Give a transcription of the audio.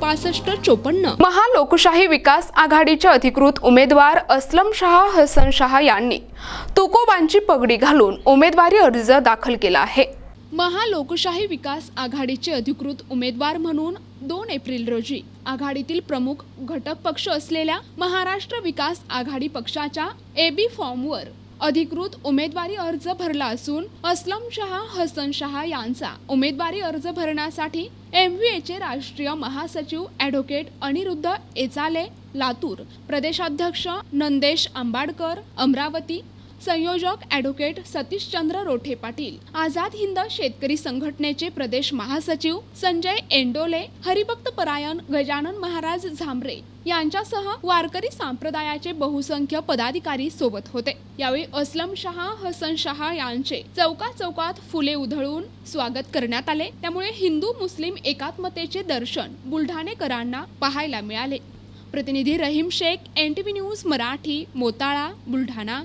पासष्ट चोपन्न. महालोकशाही विकास आघाडीचे अधिकृत उमेदवार अस्लम शहा हसन शहा यांनी तुकोबांची पगडी घालून उमेदवारी अर्ज दाखल केला आहे. महालोकशाही विकास आघाडीचे अधिकृत उमेदवार म्हणून दोन एप्रिल रोजी आघाडीतील प्रमुख घटक पक्ष असलेल्या महाराष्ट्र विकास आघाडी पक्षाच्या एबी फॉर्मवर अधिकृत उमेदवारी अर्ज भरला असून असलम शहा हसन शहा यांचा उमेदवारी अर्ज भरण्यासाठी एम चे राष्ट्रीय महासचिव ॲडव्होकेट अनिरुद्ध एचाले लातूर प्रदेशाध्यक्ष नंदेश आंबाडकर अमरावती संयोजक ॲडव्होकेट सतीशचंद्र रोठे पाटील आझाद हिंद शेतकरी संघटनेचे प्रदेश महासचिव संजय एंडोले हरिभक्त परायण गजानन महाराज झांबरे यांच्यासह वारकरी संप्रदायाचे बहुसंख्य पदाधिकारी सोबत होते. यावेळी असलम शहा हसन शहा यांचे चौका चौकात फुले उधळून स्वागत करण्यात आले. त्यामुळे हिंदू मुस्लिम एकात्मतेचे दर्शन बुलढाणेकरांना पाहायला मिळाले. प्रतिनिधी Rahim Shaikh N T V news Marathi Motala Buldhana.